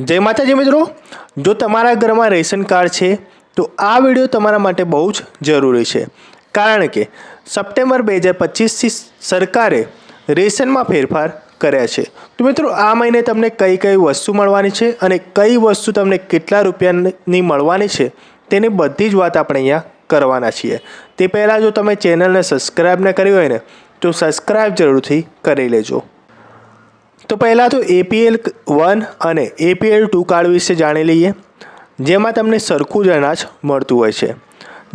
જય માતાજી મિત્રો. જો તમારા ઘરમાં રેશન કાર્ડ છે, તો આ વીડિયો તમારા માટે બહુ જ જરૂરી છે. કારણ કે સપ્ટેમ્બર બે હજાર પચીસથી સરકારે રેશનમાં ફેરફાર કર્યા છે. તો મિત્રો, આ મહિને તમને કઈ કઈ વસ્તુ મળવાની છે અને કઈ વસ્તુ તમને કેટલા રૂપિયાની મળવાની છે, તેની બધી જ વાત આપણે અહીંયા કરવાના છીએ. તે પહેલાં જો તમે ચેનલને સબસ્ક્રાઈબ ન કરી હોય ને, તો સબસ્ક્રાઈબ જરૂરથી કરી લેજો. તો પહેલાં તો એપીએલ વન અને એપીએલ ટુ કાર્ડ વિશે જાણી લઈએ, જેમાં તમને સરખું જ અનાજ મળતું હોય છે.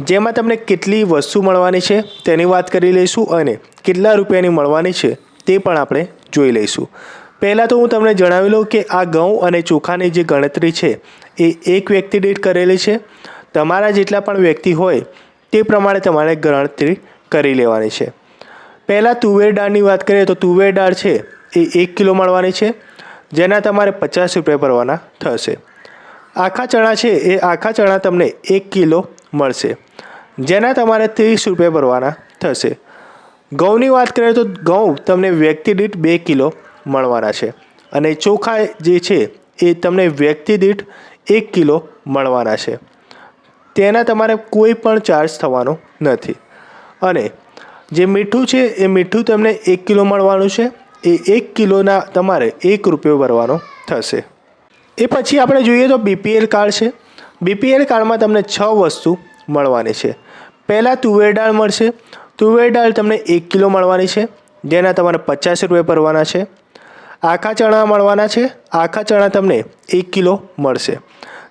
જેમાં તમને કેટલી વસ્તુ મળવાની છે તેની વાત કરી લઈશું અને કેટલા રૂપિયાની મળવાની છે તે પણ આપણે જોઈ લઈશું. પહેલાં તો હું તમને જણાવી લઉં કે આ ઘઉં અને ચોખાની જે ગણતરી છે એ એક વ્યક્તિ દીઠ કરેલી છે. તમારા જેટલા પણ વ્યક્તિ હોય તે પ્રમાણે તમારે ગણતરી કરી લેવાની છે. પહેલાં તુવેર દાળની વાત કરીએ તો તુવેર દાળ છે એ એક કિલો મળવાની છે, જેના તમારે પચાસ રૂપિયા ભરવાના થશે. આખા ચણા છે, એ આખા ચણા તમને એક કિલો મળશે, જેના તમારે ત્રીસ રૂપિયા ભરવાના થશે. ઘઉંની વાત કરીએ તો ઘઉં તમને વ્યક્તિ દીઠ બે કિલો મળવાના છે, અને ચોખા જે છે, એ તમને વ્યક્તિ દીઠ એક કિલો મળવાના છે. તેના તમારે કોઈ પણ ચાર્જ થવાનો નથી. અને જે મીઠું છે, એ મીઠું તમને એક કિલો મળવાનું છે એ એક કિલોના તમારે એક રૂપિયો ભરવાનો થશે. એ પછી આપણે જોઈએ તો બીપીએલ કાર્ડ છે. બીપીએલ કાર્ડમાં તમને છ વસ્તુ મળવાની છે. પહેલાં તુવેર દાળ મળશે. તુવેર દાળ તમને એક કિલો મળવાની છે. જેના તમારે પચાસ રૂપિયા ભરવાના છે. આખા ચણા મળવાના છે. આખા ચણા તમને એક કિલો મળશે.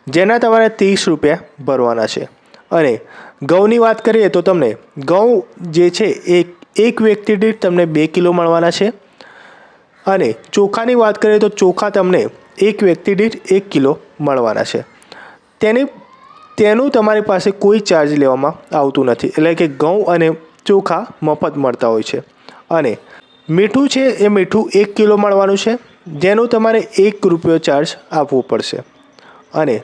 જેના તમારે ત્રીસ રૂપિયા ભરવાના છે. અને ઘઉંની વાત કરીએ તો તમને ઘઉં જે છે એ એક વ્યક્તિ દીઠ તમને બે કિલો મળવાના છે. અને ચોખાની વાત કરીએ તો ચોખા તમને એક વ્યક્તિ દીઠ એક કિલો મળવાના છે. તેની, તેનું તમારી પાસે કોઈ ચાર્જ લેવામાં આવતું નથી. એટલે કે ઘઉં અને ચોખા મફત મળતા હોય છે. અને મીઠું છે એ મીઠું એક કિલો મળવાનું છે. જેનું તમારે એક રૂપિયો ચાર્જ આપવો પડશે. અને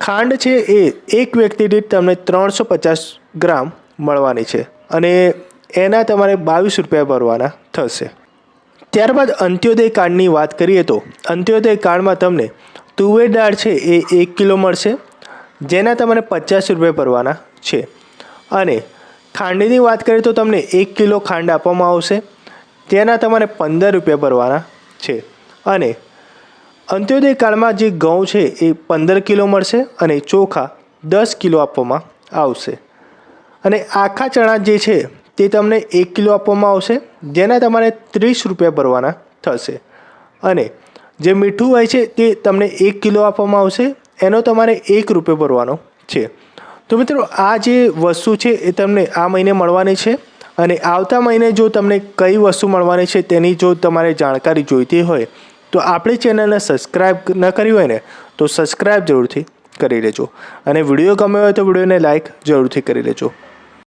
ખાંડ છે એ એક વ્યક્તિ દીઠ તમને ત્રણસો પચાસ ગ્રામ મળવાની છે. અને એના તમારે બાવીસ રૂપિયા ભરવાના થશે. ત્યારબાદ અંત્યોદય કાર્ડની વાત કરીએ તો અંત્યોદય કાર્ડમાં તમને તુવેર દાળ છે એ એક કિલો મળશે, જેના તમારે પચાસ રૂપિયા ભરવાના છે. અને ખાંડની વાત કરીએ તો તમને એક કિલો ખાંડ આપવામાં આવશે, તેના તમારે પંદર રૂપિયા ભરવાના છે. અને અંત્યોદય કાર્ડમાં જે ઘઉં છે એ પંદર કિલો મળશે અને ચોખા દસ કિલો આપવામાં આવશે. અને આખા ચણા જે છે તે તમને એક કિલો આપવામાં આવશે, જેના તમારે ત્રીસ રૂપિયા ભરવાના થશે. અને જે મીઠું હોય છે તે તમને એક કિલો આપવામાં આવશે, એનો તમારે એક રૂપિયો ભરવાનો છે. તો મિત્રો, આ જે વસ્તુ છે એ તમને આ મહિને મળવાની છે અને આવતા મહિને જો તમને કઈ વસ્તુ મળવાની છે તેની જો તમારે જાણકારી જોઈતી હોય, તો આપણી ચેનલને સબસ્ક્રાઈબ ન કરી હોય ને, તો સબસ્ક્રાઈબ જરૂરથી કરી લેજો. અને વીડિયો ગમ્યો હોય તો વિડીયોને લાઈક જરૂરથી કરી લેજો.